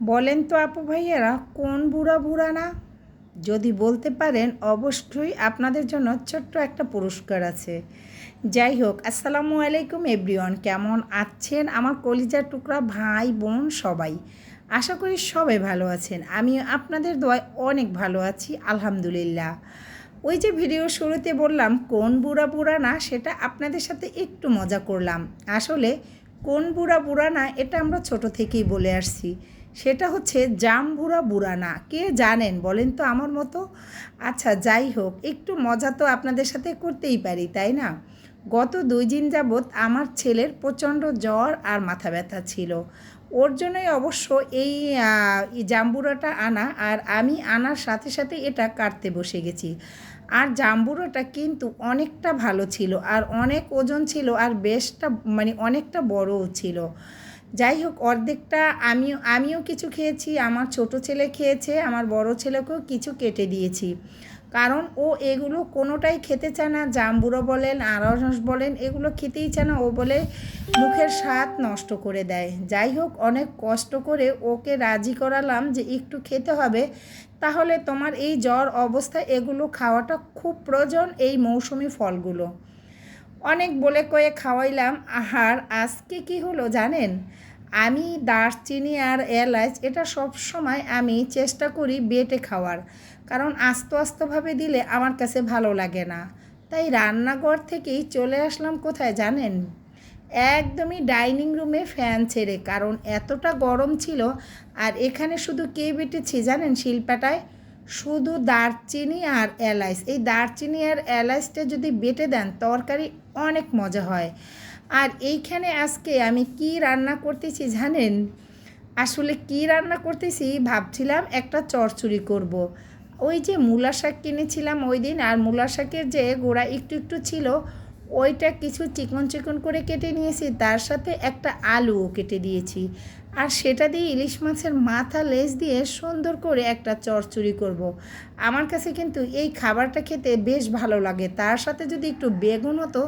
বলেন তো আপু ভাইয়েরা, কোন বুড়া বুড়া না? যদি বলতে পারেন, অবশ্যই আপনাদের জন্য ছোট্ট একটা পুরস্কার আছে। যাই হোক, আসসালামু আলাইকুম এভরিওয়ান, কেমন আছেন আমার কলিজার টুকরা ভাই বোন সবাই? আশা করি সবাই ভালো আছেন। আমি আপনাদের দোয়ায় অনেক ভালো আছি, আলহামদুলিল্লাহ। ওই যে ভিডিও শুরুতে বললাম, কোন বুড়া বুড়া না, সেটা আপনাদের সাথে একটু মজা করলাম। আসলে কোন বুড়া বুড়া না এটা আমরা ছোট থেকেই বলে আসছি। সেটা হচ্ছে জাম বুড়া বুড়া না কে জানেন বলেন তো আমার মতো? আচ্ছা যাই হোক, একটু মজা তো আপনাদের সাথে করতেই পারি, তাই না? গত দুই দিন যাবৎ আমার ছেলের প্রচণ্ড জ্বর আর মাথা ব্যথা ছিল। ওর জন্যই অবশ্য এই জাম্বুরাটা আনা, আর আমি আনার সাথে সাথে এটা কাটতে বসে গেছি। আর জাম্বুরোটা কিন্তু অনেকটা ভালো ছিল, আর অনেক ওজন ছিল, আর বেশটা মানে অনেকটা বড়ও ছিল। যাই হোক, অর্ধেকটা আমিও আমিও কিছু খেয়েছি, আমার ছোট ছেলে খেয়েছে, আমার বড় ছেলেকেও কিছু কেটে দিয়েছি। কারণ ও এগুলো কোনোটাই খেতে চায় না। জাম্বুরো বলেন, আনারস বলেন, এগুলো খেতেই চায় না। ও বলে মুখের স্বাদ নষ্ট করে দেয়। যাই হোক, অনেক কষ্ট করে ওকে রাজি করালাম যে একটু খেতে হবে। তাহলে তোমার এই জ্বর অবস্থায় এগুলো খাওয়াটা খুব প্রয়োজন এই মৌসুমি ফলগুলো। অনেক বলে কয়ে খাওয়াইলাম। আহার, আজকে কি হলো জানেন? আমি দারচিনি আর এলাচ এটা সব সময় আমি চেষ্টা করি বেটে খাওয়ার। কারণ আস্ত আস্তভাবে দিলে আমার কাছে ভালো লাগে না। তাই রান্নাঘর থেকেই চলে আসলাম কোথায় জানেন? একদমই ডাইনিং রুমে ফ্যান ছেড়ে, কারণ এতটা গরম ছিল। আর এখানে শুধু কে বেটেছি জানেন শিল্পাটায়? শুধু দারচিনি আর এলাচ। এই দারচিনি আর এলাচটা যদি বেটে দেন, তরকারি অনেক মজা হয়। আর এইখানে আজকে আমি কি রান্না করতেছি জানেন আসলে কি রান্না করতেছি ভাবছিলাম একটা চরচুরি করব। ওই যে মূলা শাক কিনেছিলাম ওই দিন আর মূলা শাকের যে গোড়া একটু একটু ছিল, ওইটা কিছু চিকন চিকন করে কেটে নিয়েছি, তার সাথে একটা আলুও কেটে দিয়েছি আর সেটা দিয়ে ইলিশ মাছের মাথা লেজ দিয়ে সুন্দর করে একটা চরচুরি করব। আমার কাছে কিন্তু এই খাবারটা খেতে বেশ ভালো লাগে তার সাথে যদি একটু বেগুন হতো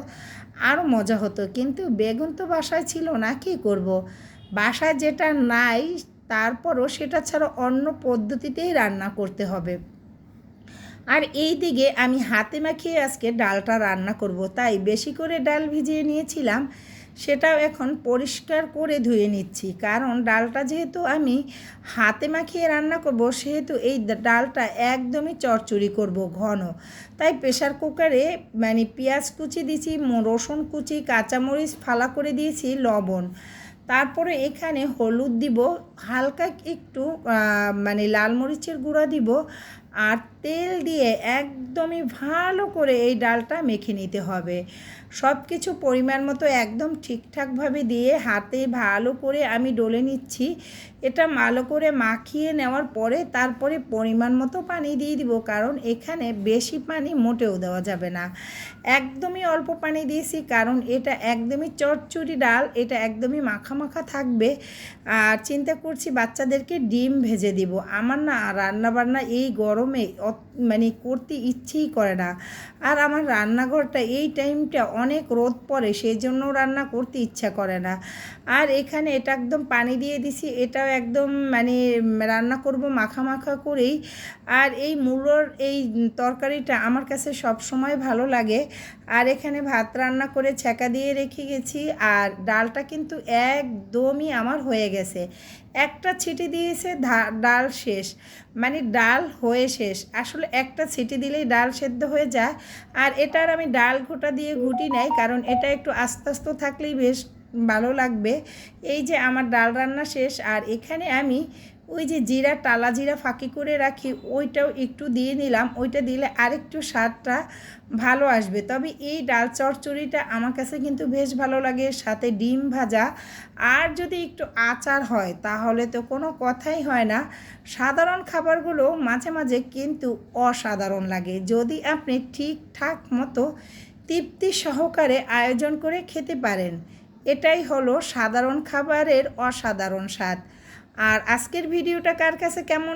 আরও মজা হতো। কিন্তু বেগুন তো বাসায় ছিল না, কী করব। বাসায় যেটা নাই, তারপরও সেটা ছাড়া অন্য পদ্ধতিতেই রান্না করতে হবে। আর এই দিকে আমি হাতে মাখিয়ে আজকে ডালটা রান্না করব। তাই বেশি করে ডাল ভিজিয়ে নিয়েছিলাম। সেটাও এখন পরিষ্কার করে ধুয়ে নিচ্ছি। কারণ ডালটা যেহেতু আমি হাতে মাখিয়ে রান্না করব, সেহেতু এই ডালটা একদমই চচ্চড়ি করব ঘন। তাই প্রেশার কুকারে মানে পেঁয়াজ কুচি দিয়েছি রসুন কুচি, কাঁচামরিচ ফালা করে দিয়েছি, লবণ। তারপরে এখানে হলুদ দিব, হালকা একটু মানে লাল মরিচের গুঁড়া দিব আর তেল দিয়ে একদমই ভালো করে এই ডালটা মেখে নিতে হবে। সব কিছু পরিমাণ মতো একদম ঠিকঠাকভাবে দিয়ে হাতে ভালো করে আমি ডলে নিচ্ছি। এটা ভালো করে মাখিয়ে নেওয়ার পরে তারপরে পরিমাণ মতো পানি দিয়ে দিব কারণ এখানে বেশি পানি মোটেও দেওয়া যাবে না। একদমই অল্প পানি দিয়েছি কারণ এটা একদমই চটচুরি ডাল, এটা একদমই মাখা মাখা থাকবে। আর চিন্তা করছি বাচ্চাদেরকে ডিম ভেজে দিব। আমার না রান্না বান্না এই গরমে অত- মানে করতে ইচ্ছেই করে না। আর আমার রান্নাঘরটা এই টাইমটা অনেক রোদ পড়ে সেই জন্য রান্না করতে ইচ্ছা করে না। আর এখানে এটা একদম পানি দিয়ে দিছি, এটাও একদম মানে রান্না করব মাখা মাখা করেই। আর এই মূলোর এই তরকারিটা আমার কাছে সব সময় ভালো লাগে। আর এখানে ভাত রান্না করে ছ্যাঁকা দিয়ে রেখে গেছি, আর ডালটা কিন্তু একদমই আমার হয়ে গেছে। একটা ছিটি দিয়েছে ডাল শেষ। মানে ডাল হয়ে শেষ। আসলে একটা সিটি দিলেই ডাল সেদ্ধ হয়ে যায়। আর এটার আমি ডাল ঘোটা দিয়ে ঘুটি নেই, কারণ এটা একটু আস্তে আস্তে থাকলেই বেশ ভালো লাগবে। এই যে আমার ডাল রান্না শেষ, আর এখানে আমি ওই যে জিরা, টালা জিরা ফাঁকি করে রাখি, ওইটাও একটু দিয়ে নিলাম। ওইটা দিলে আরেকটু স্বাদটা ভালো আসবে। তবে এই ডাল চচ্চড়িটা আমার কাছে কিন্তু বেশ ভালো লাগে, সাথে ডিম ভাজা। আর যদি একটু আচার হয়, তাহলে তো কোনো কথাই হয় না। সাধারণ খাবারগুলো মাঝে মাঝে কিন্তু অসাধারণ লাগে। যদি আপনি ঠিকঠাক মতো তৃপ্তি সহকারে আয়োজন করে খেতে পারেন, এটাই হলো সাধারণ খাবারের অসাধারণ স্বাদ। আর আজকের ভিডিওটা কার কাছে কেমন